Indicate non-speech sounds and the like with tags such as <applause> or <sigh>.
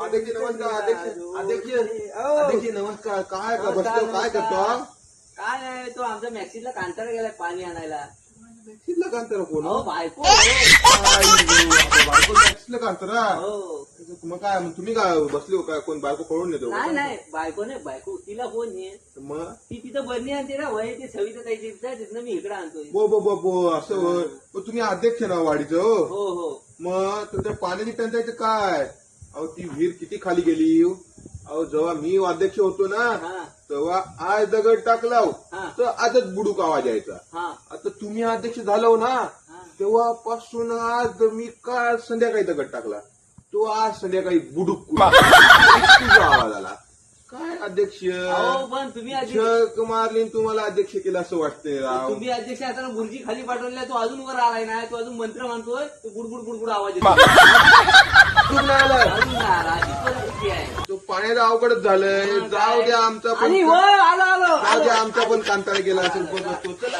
अध्यक्ष नमस्कार अध्यक्ष अध्यक्ष अध्यक्ष नमस्कार काय का नमस्कार, बसलो काय करतो. काय नाही तो आमच्या मॅक्सीला कांतारा गेलाय पाणी आणायला. शिल्ल कांतर कोण? हो बायको. बायको कांतर? हो. मग काय मग तुम्ही काय बसले हो काय? कोण बायको पळून येतो नाही नाही बायको नाही बायको तिला फोन ये मग? ती तिथं बरणी आणते ना वय ते सविता काही तिथं तिथनं मी इकडे आणतोय. बो बो बो बो असं होय. मग तुम्ही अध्यक्ष ना वाडीचं हो? हो हो. मग तुमच्या पाण्याची टंचाईचं काय? अहो ती विहीर किती खाली गेली? अहो जेव्हा मी अध्यक्ष होतो ना हा. तेव्हा आज दगड टाकला हो, तर आजच बुडूक आवाज यायचा. हा. आता तुम्ही अध्यक्ष झालो ना हा. तेव्हापासून आज मी काल संध्याकाळी दगड टाकला. तो आज संध्याकाळी बुडूक तुझा आवाज आला. काय अध्यक्ष? अहो पण तुम्ही अध्यक्ष जग मारली आणि तुम्हाला अध्यक्ष केलं असं वाटतंय राव. तुम्ही अध्यक्ष आता बुर्जी खाली पाठवल्या तो अजून वर आलाय ना तो अजून मंत्र म्हणतोय तो गुडगुड गुडगुड आवाज येतो <laughs> कुठून आला? तो पाण्याचं अवघडच झालंय जाऊ? द्या आमचा पण आलो आलो जाऊ द्या आमचा पण कांतारा गेला असेल. चला